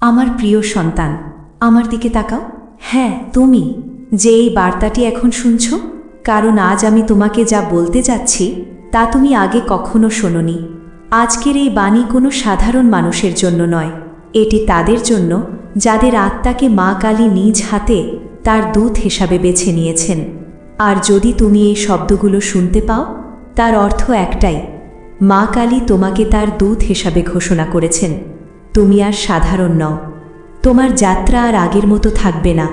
আমার প্রিয় সন্তান, আমার দিকে তাকাও। হ্যাঁ তুমি। যে এই বার্তাটি এখন শুনছ, কারণ আজ আমি তোমাকে যা বলতে যাচ্ছি, তা তুমি আগে কখনো শোনোনি। আজকের এই বাণী কোনো সাধারণ মানুষের জন্য নয়। এটি তাদের জন্য, যাদের আত্মাকে মা কালী নিজ হাতে তার দূত হিসাবে বেছে নিয়েছেন। আর যদি তুমি এই শব্দগুলো শুনতে পাও, তার অর্থ একটাই, মা কালী তোমাকে তার দূত হিসাবে ঘোষণা করেছেন। তুমি আর সাধারণ নও। তোমার যাত্রা আর আগের মতো থাকবে না।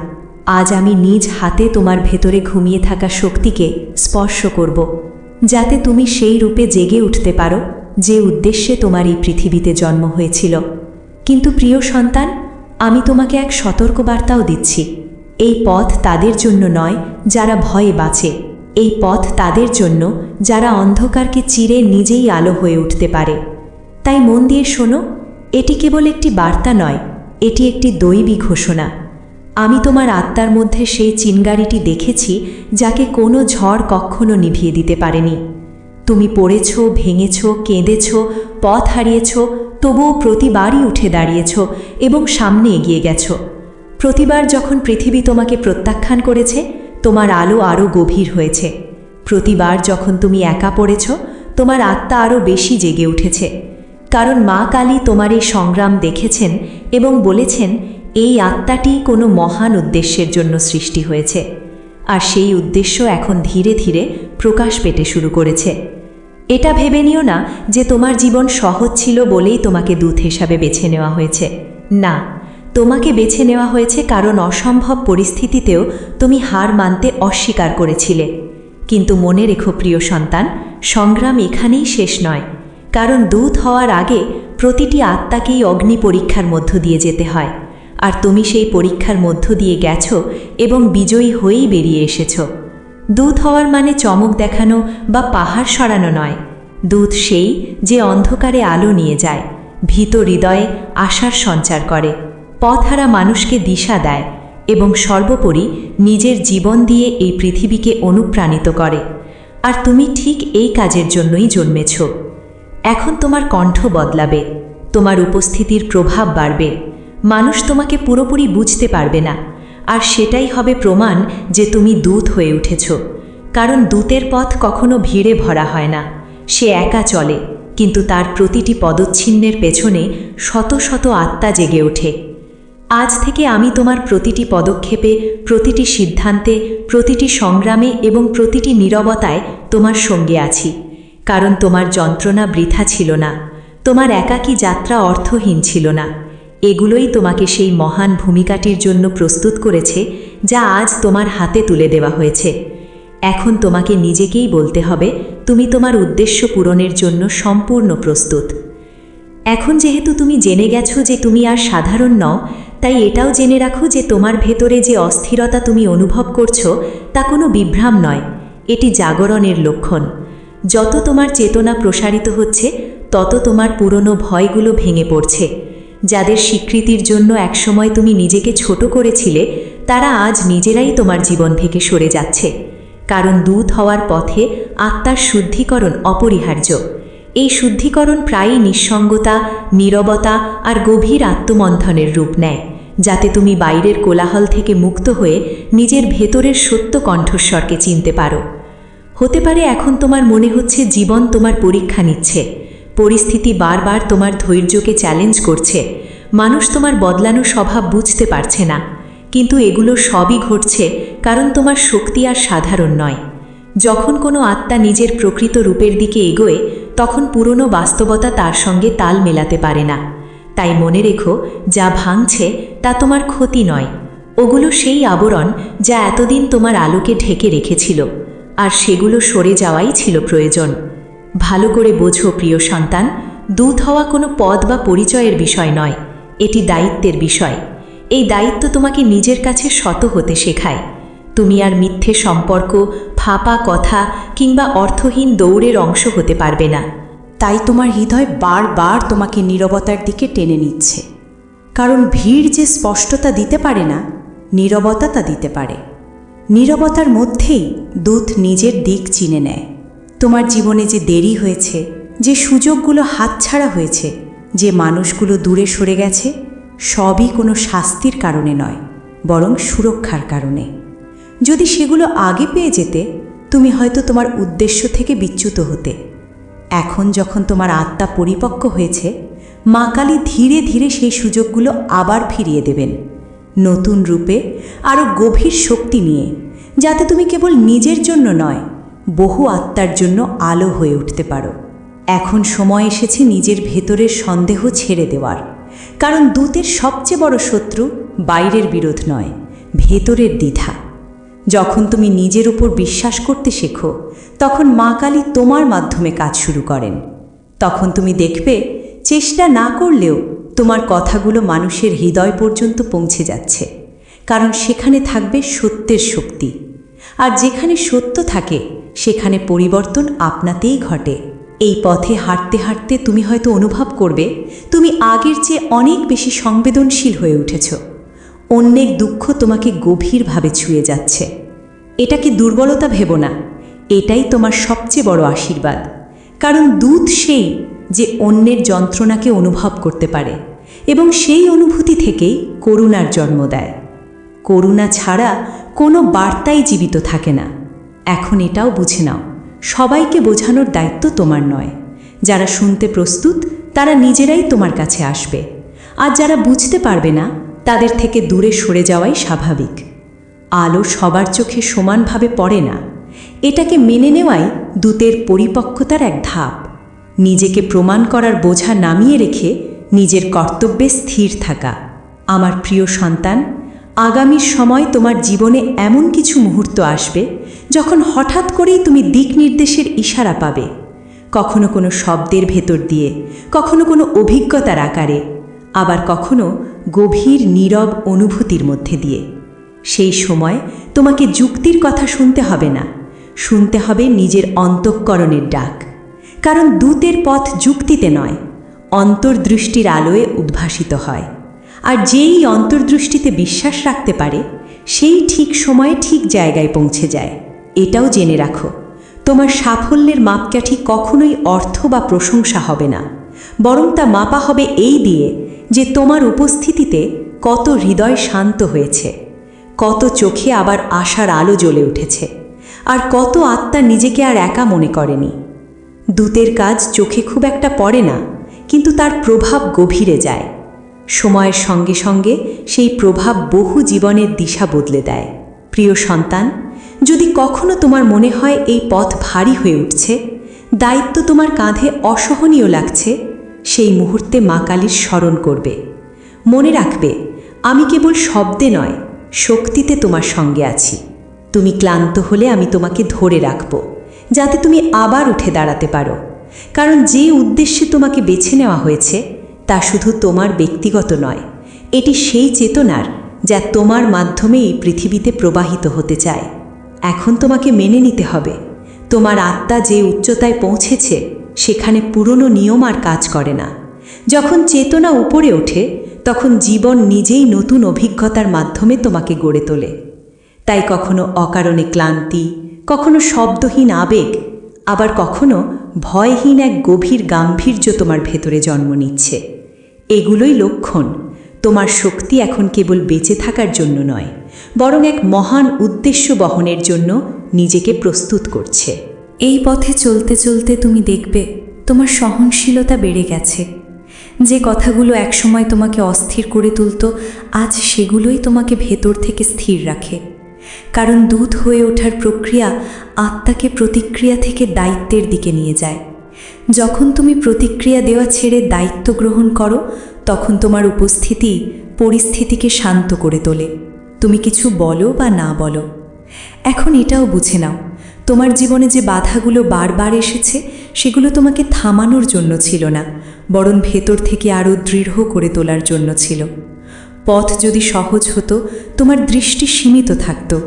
আজ আমি নিজ হাতে তোমার ভেতরে ঘুমিয়ে থাকা শক্তিকে স্পর্শ করব, যাতে তুমি সেই রূপে জেগে উঠতে পারো যে উদ্দেশ্যে তোমার এই পৃথিবীতে জন্ম হয়েছিল। কিন্তু প্রিয় সন্তান, আমি তোমাকে এক সতর্কবার্তাও দিচ্ছি। এই পথ তাদের জন্য নয় যারা ভয়ে বাঁচে। এই পথ তাদের জন্য যারা অন্ধকারকে চিরে নিজেই আলো হয়ে উঠতে পারে। তাই মন দিয়ে শোনো এটি কেবল একটি বার্তা নয়, এটি একটি দৈবী ঘোষণা। আমি তোমার আত্মার মধ্যে সেই চিনগাড়িটি দেখেছি, যাকে কোনো ঝড় কখনো নিভিয়ে দিতে পারেনি। তুমি পড়েছ, ভেঙেছ, কেঁদেছ, পথ হারিয়েছ, তবুও প্রতিবারই উঠে দাঁড়িয়েছ এবং সামনে এগিয়ে গেছ। প্রতিবার যখন পৃথিবী তোমাকে প্রত্যাখ্যান করেছে, তোমার আলো আরও গভীর হয়েছে। প্রতিবার যখন তুমি একা পড়েছ, তোমার আত্মা আরও বেশি জেগে উঠেছে। কারণ মা কালী তোমার এই সংগ্রাম দেখেছেন এবং বলেছেন, এই আত্মাটি কোনো মহান উদ্দেশ্যের জন্য সৃষ্টি হয়েছে। আর সেই উদ্দেশ্য এখন ধীরে ধীরে প্রকাশ পেতে শুরু করেছে। এটা ভেবে নিও না যে তোমার জীবন সহজ ছিল বলেই তোমাকে দূত হিসাবে বেছে নেওয়া হয়েছে। না, তোমাকে বেছে নেওয়া হয়েছে কারণ অসম্ভব পরিস্থিতিতেও তুমি হার মানতে অস্বীকার করেছিলে। কিন্তু মনে রেখো প্রিয় সন্তান, সংগ্রাম এখানেই শেষ নয়। কারণ দূত হওয়ার আগে প্রতিটি আত্মাকেই অগ্নি পরীক্ষার মধ্য দিয়ে যেতে হয়। আর তুমি সেই পরীক্ষার মধ্য দিয়ে গেছো এবং বিজয়ী হয়েই বেরিয়ে এসেছ। দূত হওয়ার মানে চমক দেখানো বা পাহাড় সরানো নয়। দূত সেই যে অন্ধকারে আলো নিয়ে যায়, ভীত হৃদয়ে আশার সঞ্চার করে, পথহারা মানুষকে দিশা দেয় এবং সর্বোপরি নিজের জীবন দিয়ে এই পৃথিবীকে অনুপ্রাণিত করে। আর তুমি ঠিক এই কাজের জন্যই জন্মেছ। এখন তোমার কণ্ঠ বদলাবে, তোমার উপস্থিতির প্রভাব বাড়বে, মানুষ তোমাকে পুরোপুরি বুঝতে পারবে না, আর সেটাই হবে প্রমাণ যে তুমি দূত হয়ে উঠেছ, কারণ দূতের পথ কখনো ভিড়ে ভরা হয় না, সে একা চলে, কিন্তু তার প্রতিটি পদচ্ছিন্নের পেছনে শত শত আত্মা জেগে ওঠে। আজ থেকে আমি তোমার প্রতিটি পদক্ষেপে, প্রতিটি সিদ্ধান্তে, প্রতিটি সংগ্রামে এবং প্রতিটি নীরবতায় তোমার সঙ্গে আছি। কারণ তোমার যন্ত্রণা বৃথা ছিল না, তোমার একাকী যাত্রা অর্থহীন ছিল না। এগুলোই তোমাকে সেই মহান ভূমিকাটির জন্য প্রস্তুত করেছে, যা আজ তোমার হাতে তুলে দেওয়া হয়েছে। এখন তোমাকে নিজেকেই বলতে হবে, তুমি তোমার উদ্দেশ্য পূরণের জন্য সম্পূর্ণ প্রস্তুত। এখন যেহেতু তুমি জেনে গেছো যে তুমি আর সাধারণ নও, তাই এটাও জেনে রাখো যে তোমার ভেতরে যে অস্থিরতা তুমি অনুভব করছ, তা কোনো বিভ্রাম নয়। এটি জাগরণের লক্ষণ। যত তোমার চেতনা প্রসারিত হচ্ছে, তত তোমার পুরনো ভয়গুলো ভেঙে পড়ছে। যাদের স্বীকৃতির জন্য একসময় তুমি নিজেকে ছোট করেছিলে, তারা আজ নিজেরাই তোমার জীবন থেকে সরে যাচ্ছে। কারণ দূত হওয়ার পথে আত্মার শুদ্ধিকরণ অপরিহার্য। এই শুদ্ধিকরণ প্রায়ই নিঃসঙ্গতা, নীরবতা আর গভীর আত্মমন্থনের রূপ নেয়, যাতে তুমি বাইরের কোলাহল থেকে মুক্ত হয়ে নিজের ভেতরের সত্য কণ্ঠস্বরকে চিনতে পারো। হতে পারে এখন তোমার মনে হচ্ছে জীবন তোমার পরীক্ষা নিচ্ছে। পরিস্থিতি বারবার তোমার ধৈর্যকে চ্যালেঞ্জ করছে। মানুষ তোমার বদলানো স্বভাব বুঝতে পারছে না। কিন্তু এগুলো সবই ঘটছে কারণ তোমার শক্তি আর সাধারণ নয়। যখন কোনো আত্মা নিজের প্রকৃত রূপের দিকে এগোয়, তখন পুরনো বাস্তবতা তার সঙ্গে তাল মেলাতে পারে না। তাই মনে রেখো, যা ভাঙছে, তা তোমার ক্ষতি নয়। ওগুলো সেই আবরণ যা এতদিন তোমার আলোকে ঢেকে রেখেছিল। আর সেগুলো সরে যাওয়াই ছিল প্রয়োজন। ভালো করে বোঝো, প্রিয় সন্তান, দূত হওয়া কোনো পদ বা পরিচয়ের বিষয় নয়, এটি দায়িত্বের বিষয়। এই দায়িত্ব তোমাকে নিজের কাছে শত হতে শেখায়। তুমি আর মিথ্যে সম্পর্ক, ফাঁপা কথা কিংবা অর্থহীন দৌড়ের অংশ হতে পারবে না। তাই তোমার হৃদয় বারবার তোমাকে নীরবতার দিকে টেনে নিচ্ছে। কারণ ভিড় যে স্পষ্টতা দিতে পারে না, নীরবতা তা দিতে পারে। নীরবতার মধ্যেই দূত নিজের দিক চিনে নেয়। তোমার জীবনে যে দেরি হয়েছে, যে সুযোগগুলো হাতছাড়া হয়েছে, যে মানুষগুলো দূরে সরে গেছে, সবই কোনো শাস্তির কারণে নয়, বরং সুরক্ষার কারণে। যদি সেগুলো আগে পেয়ে যেতে, তুমি হয়তো তোমার উদ্দেশ্য থেকে বিচ্যুত হতে। এখন যখন তোমার আত্মা পরিপক্ক হয়েছে, মা কালী ধীরে ধীরে সেই সুযোগগুলো আবার ফিরিয়ে দেবেন। নতুন রূপে, আরও গভীর শক্তি নিয়ে যাতে তুমি কেবল নিজের জন্য নয়, বহু আত্মার জন্য আলো হয়ে উঠতে পারো। এখন সময় এসেছে নিজের ভেতরের সন্দেহ ছেড়ে দেওয়ার। কারণ দূতের সবচেয়ে বড় শত্রু বাইরের বিরোধ নয়, ভেতরের দ্বিধা। যখন তুমি নিজের উপর বিশ্বাস করতে শেখো, তখন মা কালী তোমার মাধ্যমে কাজ শুরু করেন। তখন তুমি দেখবে, চেষ্টা না করলেও তোমার কথাগুলো মানুষের হৃদয় পর্যন্ত পৌঁছে যাচ্ছে। কারণ সেখানে থাকবে সত্যের শক্তি। আর যেখানে সত্য থাকে, সেখানে পরিবর্তন আপনাতেই ঘটে। এই পথে হাঁটতে হাঁটতে তুমি হয়তো অনুভব করবে, তুমি আগের চেয়ে অনেক বেশি সংবেদনশীল হয়ে উঠেছ। অন্যের দুঃখ তোমাকে গভীরভাবে ছুঁয়ে যাচ্ছে। এটাকে দুর্বলতা ভেব না? এটাই তোমার সবচেয়ে বড় আশীর্বাদ। কারণ দূত সেই যে অন্যের যন্ত্রণাকে অনুভব করতে পারে এবং সেই অনুভূতি থেকেই করুণার জন্ম দেয়। করুণা ছাড়া কোনো বার্তাই জীবিত থাকে না। এখন এটাও বুঝে নাও, সবাইকে বোঝানোর দায়িত্ব তোমার নয়। যারা শুনতে প্রস্তুত, তারা নিজেরাই তোমার কাছে আসবে। আর যারা বুঝতে পারবে না, তাদের থেকে দূরে সরে যাওয়াই স্বাভাবিক। আলো সবার চোখে সমানভাবে পড়ে না। এটাকে মেনে নেওয়াই দূতের পরিপক্কতার এক ধাপ। নিজেকে প্রমাণ করার বোঝা নামিয়ে রেখে নিজের কর্তব্যে স্থির থাকা। আমার প্রিয় সন্তান আগামীর সময় তোমার জীবনে এমন কিছু মুহূর্ত আসবে যখন হঠাৎ করেই তুমি দিক নির্দেশের ইশারা পাবে। কখনো কোনো শব্দের ভেতর দিয়ে, কখনো কোনো অভিজ্ঞতার আকারে, আবার কখনো গভীর নীরব অনুভূতির মধ্যে দিয়ে। সেই সময় তোমাকে যুক্তির কথা শুনতে হবে না, শুনতে হবে নিজের অন্তঃকরণের ডাক। কারণ দূতের পথ যুক্তিতে নয়, অন্তর্দৃষ্টির আলোয় উদ্ভাসিত হয়। আর যেই অন্তর্দৃষ্টিতে বিশ্বাস রাখতে পারে, সেই ঠিক সময়ে ঠিক জায়গায় পৌঁছে যায়। এটাও জেনে রাখো, তোমার সাফল্যের মাপকাঠি কখনোই অর্থ বা প্রশংসা হবে না, বরং তা মাপা হবে এই দিয়ে যে তোমার উপস্থিতিতে কত হৃদয় শান্ত হয়েছে, কত চোখে আবার আশার আলো জ্বলে উঠেছে, আর কত আত্মা নিজেকে আর একা মনে করেনি। দূতের কাজ চোখে খুব একটা পড়ে না, কিন্তু তার প্রভাব গভীরে যায়। সময়ের সঙ্গে সঙ্গে সেই প্রভাব বহু জীবনের দিশা বদলে দেয়। প্রিয় সন্তান, যদি কখনো তোমার মনে হয় এই পথ ভারী হয়ে উঠছে, দায়িত্ব তোমার কাঁধে অসহনীয় লাগছে, সেই মুহূর্তে মা কালীর স্মরণ করবে। মনে রাখবে, আমি কেবল শব্দে নয়, শক্তিতে তোমার সঙ্গে আছি। তুমি ক্লান্ত হলে আমি তোমাকে ধরে রাখব, যাতে তুমি আবার উঠে দাঁড়াতে পারো। কারণ যে উদ্দেশ্যে তোমাকে বেছে নেওয়া হয়েছে তা শুধু তোমার ব্যক্তিগত নয়, এটি সেই চেতনার যা তোমার মাধ্যমে এই পৃথিবীতে প্রবাহিত হতে চায়। এখন তোমাকে মেনে নিতে হবে, তোমার আত্মা যে উচ্চতায় পৌঁছেছে, সেখানে পুরনো নিয়ম আর কাজ করে না। যখন চেতনা উপরে ওঠে, তখন জীবন নিজেই নতুন অভিজ্ঞতার মাধ্যমে তোমাকে গড়ে তোলে। তাই কখনো অকারণে ক্লান্তি, কখনো শব্দহীন আবেগ আবার কখনো ভয়হীন এক গভীর গাম্ভীর্য তোমার ভেতরে জন্ম নিচ্ছে। এগুলোই লক্ষণ। তোমার শক্তি এখন কেবল বেঁচে থাকার জন্য নয়, বরং এক মহান উদ্দেশ্য বহনের জন্য নিজেকে প্রস্তুত করছে। এই পথে চলতে চলতে তুমি দেখবে তোমার সহনশীলতা বেড়ে গেছে। যে কথাগুলো একসময় তোমাকে অস্থির করে তুলত, আজ সেগুলোই তোমাকে ভেতর থেকে স্থির রাখে। কারণ দুধ হয়ে ওঠার প্রক্রিয়া আত্মাকে প্রতিক্রিয়া থেকে দায়িত্বের দিকে নিয়ে যায়। যখন তুমি প্রতিক্রিয়া দেওয়া ছেড়ে দায়িত্ব গ্রহণ করো, তখন তোমার উপস্থিতি পরিস্থিতিকে শান্ত করে তোলে। তুমি কিছু বলো বা না বলো। এখন এটাও বুঝে নাও, তোমার জীবনে যে বাধাগুলো বারবার এসেছে, সেগুলো তোমাকে থামানোর জন্য ছিল না, বরং ভেতর থেকে আরও দৃঢ় করে তোলার জন্য ছিল। পথ যদি সহজ হতো, তোমার দৃষ্টি সীমিত থাকত।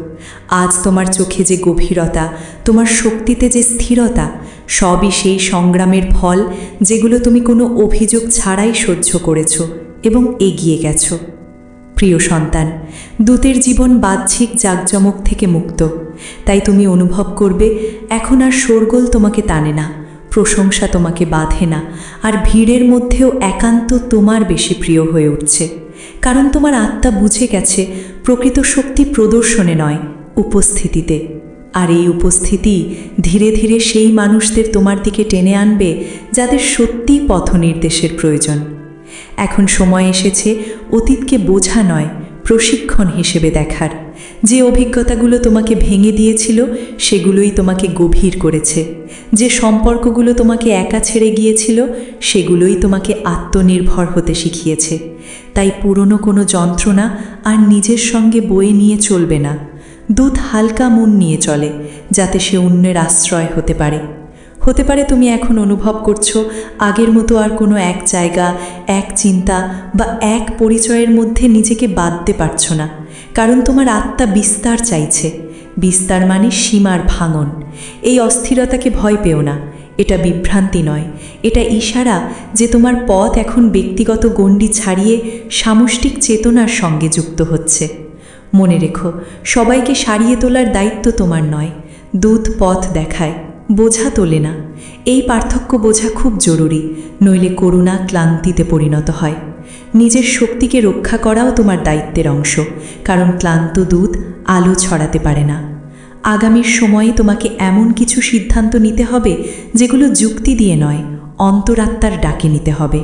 আজ তোমার চোখে যে গভীরতা, তোমার শক্তিতে যে স্থিরতা, সবই সেই সংগ্রামের ফল যেগুলো তুমি কোনো অভিযোগ ছাড়াই সহ্য করেছ এবং এগিয়ে গেছো। প্রিয় সন্তান, দূতের জীবন বাহ্যিক জাঁকজমক থেকে মুক্ত। তাই তুমি অনুভব করবে, এখন আর শোরগোল তোমাকে টানে না, প্রশংসা তোমাকে বাঁধে না, আর ভিড়ের মধ্যেও একান্ত তোমার বেশি প্রিয় হয়ে উঠছে। কারণ তোমার আত্মা বুঝে গেছে, প্রকৃত শক্তি প্রদর্শনে নয়, উপস্থিতিতে। আর এই উপস্থিতি ধীরে ধীরে সেই মানুষদের তোমার দিকে টেনে আনবে, যাদের সত্যি পথ নির্দেশের প্রয়োজন। এখন সময় এসেছে অতীতকে বোঝা নয়, প্রশিক্ষণ হিসেবে দেখার। যে অভিজ্ঞতাগুলো তোমাকে ভেঙে দিয়েছিল, সেগুলোই তোমাকে গভীর করেছে। যে সম্পর্কগুলো তোমাকে একা ছেড়ে গিয়েছিল, সেগুলোই তোমাকে আত্মনির্ভর হতে শিখিয়েছে। তাই পুরনো কোনো যন্ত্রণা আর নিজের সঙ্গে বয়ে নিয়ে চলবে না। দুধ হালকা মন নিয়ে চলে, যাতে সে অন্যের আশ্রয় হতে পারে। হতে পারে তুমি এখন অনুভব করছ, আগের মতো আর কোনো এক জায়গা, এক চিন্তা বা এক পরিচয়ের মধ্যে নিজেকে বাঁধতে পারছ না। কারণ তোমার আত্মা বিস্তার চাইছে। বিস্তার মানে সীমার ভাঙন। এই অস্থিরতাকে ভয় পেও না। এটা বিভ্রান্তি নয়। এটা ইশারা যে তোমার পথ এখন ব্যক্তিগত গণ্ডি ছাড়িয়ে সামষ্টিক চেতনার সঙ্গে যুক্ত হচ্ছে। মনে রেখো, সবাইকে সারিয়ে তোলার দায়িত্ব তোমার নয়। দুধ পথ দেখায়, বোঝা তোলে না। এই পার্থক্য বোঝা খুব জরুরি, নইলে করুণা ক্লান্তিতে পরিণত হয়। নিজের শক্তিকে রক্ষা করাও তোমার দায়িত্বের অংশ, কারণ ক্লান্ত দুধ আলো ছড়াতে পারে না। আগামীর সময়ে তোমাকে এমন কিছু সিদ্ধান্ত নিতে হবে, যেগুলো যুক্তি দিয়ে নয়, অন্তরাত্মার ডাকে নিতে হবে।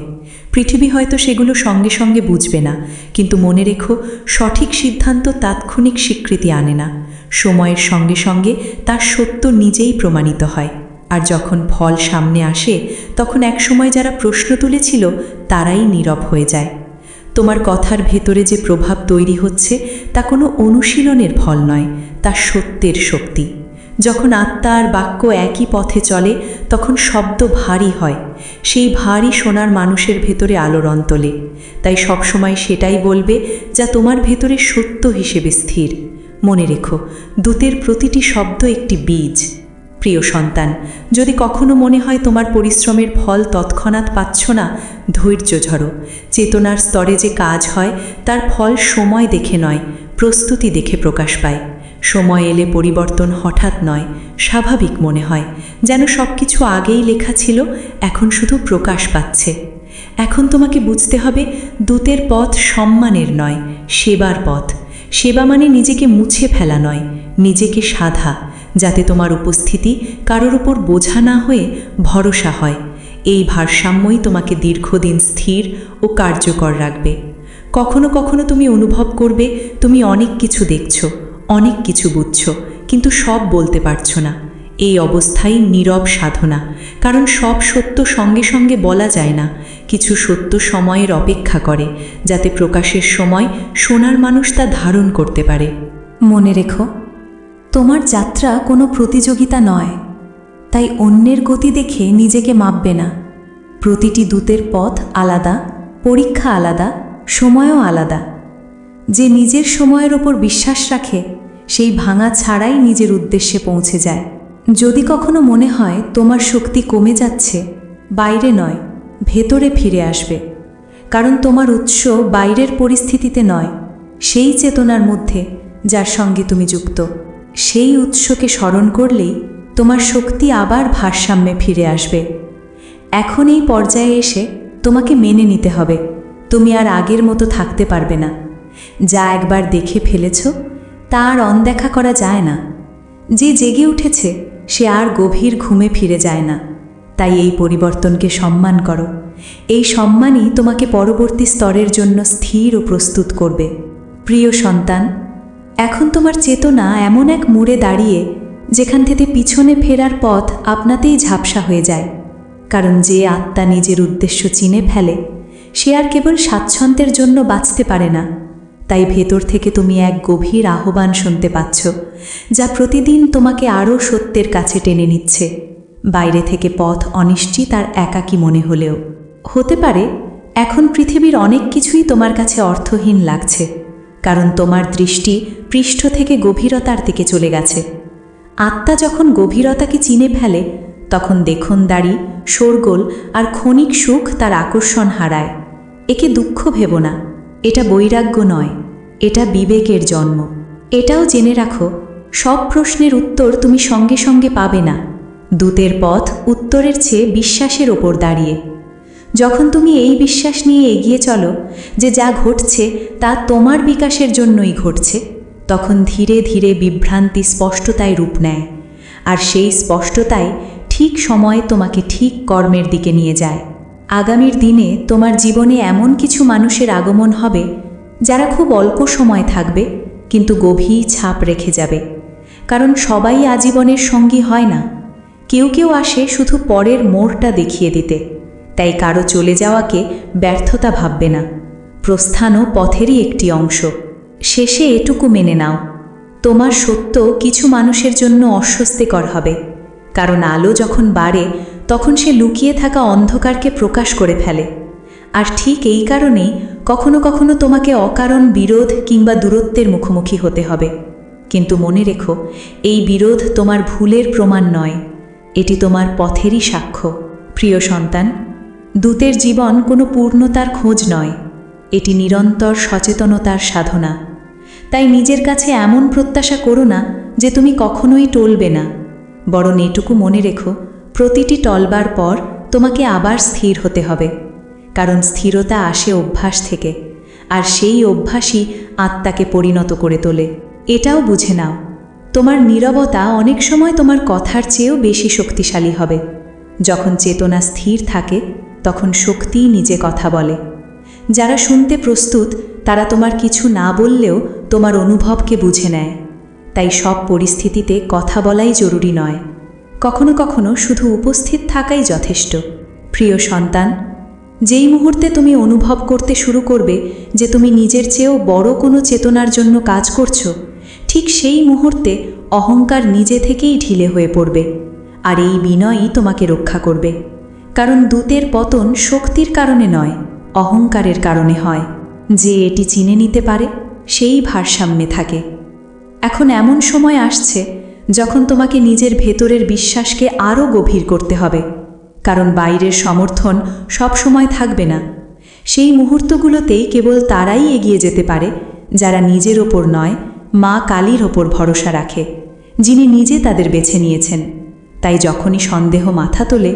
পৃথিবী হয়তো সেগুলো সঙ্গে সঙ্গে বুঝবে না, কিন্তু মনে রেখো, সঠিক সিদ্ধান্ত তাৎক্ষণিক স্বীকৃতি আনে না। সময়ের সঙ্গে সঙ্গে তার সত্য নিজেই প্রমাণিত হয়। আর যখন ফল সামনে আসে, তখন একসময় যারা প্রশ্ন তুলেছিল, তারাই নীরব হয়ে যায়। তোমার কথার ভেতরে যে প্রভাব তৈরি হচ্ছে, তা কোনো অনুশীলনের ফল নয়, তা সত্যের শক্তি। যখন আত্মা আর বাক্য একই পথে চলে, তখন শব্দ ভারী হয়, সেই ভারী শোনার মানুষের ভেতরে আলোড়ন তোলে। তাই সবসময় সেটাই বলবে, যা তোমার ভেতরে সত্য হিসেবে স্থির। মনে রেখো, দূতের প্রতিটি শব্দ একটি বীজ। প্রিয় সন্তান, যদি কখনো মনে হয় তোমার পরিশ্রমের ফল তৎক্ষণাৎ পাচ্ছ না, ধৈর্য ঝরো চেতনার স্তরে যে কাজ হয়, তার ফল সময় দেখে নয়, প্রস্তুতি দেখে প্রকাশ পায়। সময় এলে পরিবর্তন হঠাৎ নয়, স্বাভাবিক মনে হয়। যেন সব কিছু আগেই লেখা ছিল, এখন শুধু প্রকাশ পাচ্ছে। এখন তোমাকে বুঝতে হবে, দূতের পথ সম্মানের নয়, সেবার পথ। সেবা মানে নিজেকে মুছে ফেলা নয়, নিজেকে সাধা। যাতে তোমার উপস্থিতি কারোর উপর বোঝা না হয়ে ভরসা হয়। এই ভারসাম্যই তোমাকে দীর্ঘদিন স্থির ও কার্যকর রাখবে। কখনো কখনো তুমি অনুভব করবে, তুমি অনেক কিছু দেখছ, অনেক কিছু বুঝছ, কিন্তু সব বলতে পারছ না। এই অবস্থাই নীরব সাধনা, কারণ সব সত্য সঙ্গে সঙ্গে বলা যায় না। কিছু সত্য সময়ের অপেক্ষা করে, যাতে প্রকাশের সময় সোনার মানুষ তা ধারণ করতে পারে। মনে রেখো তোমার যাত্রা কোনো প্রতিযোগিতা নয়। তাই অন্যের গতি দেখে নিজেকে মাপবে না। প্রতিটি দূতের পথ আলাদা, পরীক্ষা আলাদা, সময়ও আলাদা। যে নিজের সময়ের ওপর বিশ্বাস রাখে, সেই ভাঙা ছাড়াই নিজের উদ্দেশ্যে পৌঁছে যায়। যদি কখনো মনে হয় তোমার শক্তি কমে যাচ্ছে, বাইরে নয়, ভেতরে ফিরে আসবে। কারণ তোমার উৎস বাইরের পরিস্থিতিতে নয়, সেই চেতনার মধ্যে যার সঙ্গে তুমি যুক্ত। সেই উৎসকে স্মরণ করলেই তোমার শক্তি আবার ভারসাম্যে ফিরে আসবে। এখন এই পর্যায়ে এসে তোমাকে মেনে নিতে হবে। তুমি আর আগের মতো থাকতে পারবে না। যা একবার দেখে ফেলেছ তা আর অনদেখা করা যায় না। যে জেগে উঠেছে, সে আর গভীর ঘুমে ফিরে যায় না। তাই এই পরিবর্তনকে সম্মান করো। এই সম্মানই তোমাকে পরবর্তী স্তরের জন্য স্থির ও প্রস্তুত করবে। প্রিয় সন্তান এখন তোমার চেতনা এমন এক মোড়ে দাঁড়িয়ে, যেখান থেকে পিছনে ফেরার পথ আপনাতেই ঝাপসা হয়ে যায়। কারণ যে আত্মা নিজের উদ্দেশ্য চিনে ফেলে, সে আর কেবল স্বাচ্ছন্দ্যের জন্য বাঁচতে পারে না। তাই ভেতর থেকে তুমি এক গভীর আহ্বান শুনতে পাচ্ছ, যা প্রতিদিন তোমাকে আরও সত্যের কাছে টেনে নিচ্ছে। বাইরে থেকে পথ অনিশ্চিত আর একাকী মনে হলেও। হতে পারে, এখন পৃথিবীর অনেক কিছুই তোমার কাছে অর্থহীন লাগছে। কারণ তোমার দৃষ্টি পৃষ্ঠ থেকে গভীরতার দিকে চলে গেছে। আত্মা যখন গভীরতাকে চিনে ফেলে, তখন দেখুন দেখনদারি শোরগোল আর ক্ষণিক সুখ তার আকর্ষণ হারায়। একে দুঃখ ভেব না, এটা বৈরাগ্য নয়, এটা বিবেকের জন্ম। এটাও জেনে রাখো, সব প্রশ্নের উত্তর তুমি সঙ্গে সঙ্গে পাবে না। দূতের পথ উত্তরের চেয়ে বিশ্বাসের ওপর দাঁড়িয়ে। যখন তুমি এই বিশ্বাস নিয়ে এগিয়ে চলো যে যা ঘটছে তা তোমার বিকাশের জন্যই ঘটছে, তখন ধীরে ধীরে বিভ্রান্তি স্পষ্টতায় রূপ নেয়, আর সেই স্পষ্টতাই ঠিক সময়ে তোমাকে ঠিক কর্মের দিকে নিয়ে যায়। আগামীর দিনে তোমার জীবনে এমন কিছু মানুষের আগমন হবে যারা খুব অল্প সময় থাকবে, কিন্তু গভীর ছাপ রেখে যাবে। কারণ সবাই আজীবনের সঙ্গী হয় না। কেউ কেউ আসে শুধু পরের মোড়টা দেখিয়ে দিতে। তাই কারও চলে যাওয়াকে ব্যর্থতা ভাববে না। প্রস্থানও পথেরই একটি অংশ। শেষে এটুকু মেনে নাও। তোমার সত্য কিছু মানুষের জন্য অস্বস্তিকর হবে। কারণ আলো যখন বাড়ে, তখন সে লুকিয়ে থাকা অন্ধকারকে প্রকাশ করে ফেলে। আর ঠিক এই কারণেই কখনো কখনো তোমাকে অকারণ বিরোধ কিংবা দূরত্বের মুখোমুখি হতে হবে। কিন্তু মনে রেখো, এই বিরোধ তোমার ভুলের প্রমাণ নয়। এটি তোমার পথেরই সাক্ষ্য। প্রিয় সন্তান দূতের জীবন কোনো পূর্ণতার খোঁজ নয়। এটি নিরন্তর সচেতনতার সাধনা। তাই নিজের কাছে এমন প্রত্যাশা করো না যে তুমি কখনোই টলবে না। বরং এটুকু মনে রেখো, প্রতিটি টলবার পর তোমাকে আবার স্থির হতে হবে। কারণ স্থিরতা আসে অভ্যাস থেকে, আর সেই অভ্যাসই আত্মাকে পরিণত করে তোলে। এটাও বুঝে নাও, তোমার নীরবতা অনেক সময় তোমার কথার চেয়েও বেশি শক্তিশালী হবে। যখন চেতনা স্থির থাকে তখন শক্তিই নিজে কথা বলে। যারা শুনতে প্রস্তুত, তারা তোমার কিছু না বললেও তোমার অনুভবকে বুঝে নেয়। তাই সব পরিস্থিতিতে কথা বলাই জরুরি নয়। কখনো কখনো শুধু উপস্থিত থাকাই যথেষ্ট। প্রিয় সন্তান, যেই মুহূর্তে তুমি অনুভব করতে শুরু করবে যে তুমি নিজের চেয়েও বড় কোনো চেতনার জন্য কাজ করছ, ঠিক সেই মুহূর্তে অহংকার নিজে থেকেই ঢিলে হয়ে পড়বে, আর এই বিনয়ই তোমাকে রক্ষা করবে। কারণ দূতের পতন শক্তির কারণে নয়, অহংকারের কারণে হয়। যে এটি চিনে নিতে পারে, সেই ভারসাম্যে থাকে। এখন এমন সময় আসছে যখন তোমাকে নিজের ভেতরের বিশ্বাসকে আরও গভীর করতে হবে, কারণ বাইরের সমর্থন সব সময় থাকবে না। সেই মুহূর্তগুলোতেই কেবল তারাই এগিয়ে যেতে পারে, যারা নিজের ওপর নয়, মা কালীর ওপর ভরসা রাখে, যিনি নিজে তাদের বেছে নিয়েছেন। তাই যখনই সন্দেহ মাথা তোলে,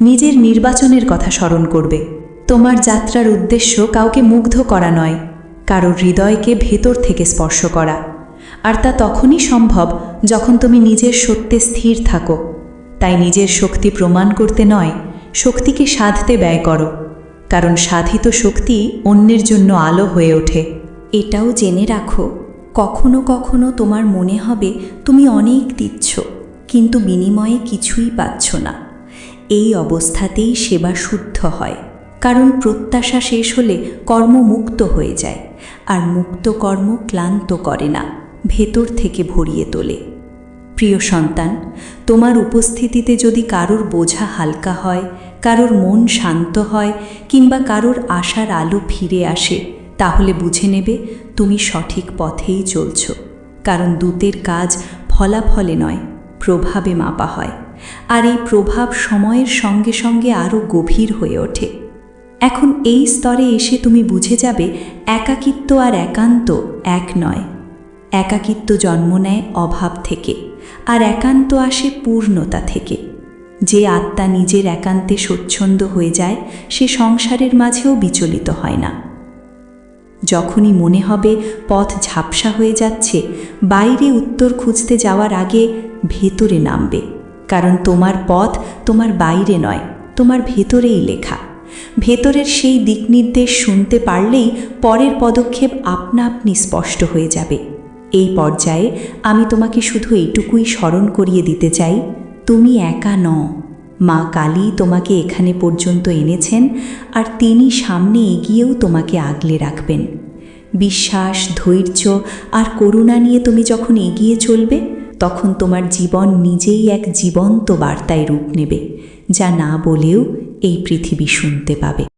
নিজের নির্বাচনের কথা স্মরণ করবে। তোমার যাত্রার উদ্দেশ্য কাউকে মুগ্ধ করা নয়, কারোর হৃদয়কে ভেতর থেকে স্পর্শ করা। আর তা তখনই সম্ভব যখন তুমি নিজের সত্যে স্থির থাকো। তাই নিজের শক্তি প্রমাণ করতে নয়, শক্তিকে সাধতে ব্যয় করো। কারণ সাধিত শক্তি অন্যের জন্য আলো হয়ে ওঠে। এটাও জেনে রাখো, কখনো কখনো তোমার মনে হবে তুমি অনেক দিচ্ছ। কিন্তু বিনিময়ে কিছুই পাচ্ছ না। এই অবস্থাতেই সেবা শুদ্ধ হয়। কারণ প্রত্যাশা শেষ হলে কর্ম মুক্ত হয়ে যায়, আর মুক্ত কর্ম ক্লান্ত করে না, ভেতর থেকে ভরিয়ে তোলে। প্রিয় সন্তান, তোমার উপস্থিতিতে যদি কারোর বোঝা হালকা হয়, কারোর মন শান্ত হয়, কিংবা কারোর আশার আলো ফিরে আসে, তাহলে বুঝে নেবে তুমি সঠিক পথেই চলছ। কারণ দূতের কাজ ফলাফলে নয় প্রভাবে মাপা হয় আর এই প্রভাব সময়ের সঙ্গে সঙ্গে আরও গভীর হয়ে ওঠে। এখন এই স্তরে এসে তুমি বুঝে যাবে একাকিত্ব আর একান্ত এক নয়। একাকিত্ব জন্ম নেয় অভাব থেকে আর একান্ত আসে পূর্ণতা থেকে। যে আত্মা নিজের একান্তে স্বচ্ছন্দ হয়ে যায়, সে সংসারের মাঝেও বিচলিত হয় না। যখনই মনে হবে পথ ঝাপসা হয়ে যাচ্ছে, বাইরে উত্তর খুঁজতে যাওয়ার আগে ভেতরে নামবে। কারণ তোমার পথ তোমার বাইরে নয়, তোমার ভেতরেই লেখা। ভেতরের সেই দিকনির্দেশ শুনতে পারলেই পরের পদক্ষেপ আপনা আপনি স্পষ্ট হয়ে যাবে। এই পর্যায়ে আমি তোমাকে শুধু এইটুকুই স্মরণ করিয়ে দিতে চাই, তুমি একা ন মা কালী তোমাকে এখানে পর্যন্ত এনেছেন, আর তিনি সামনে এগিয়েও তোমাকে আগলে রাখবেন। বিশ্বাস, ধৈর্য আর করুণা নিয়ে তুমি যখন এগিয়ে চলবে, তখন তোমার জীবন নিজেই এক জীবন্ত বার্তায় রূপ নেবে, যা না বলেও এই পৃথিবী শুনতে পাবে।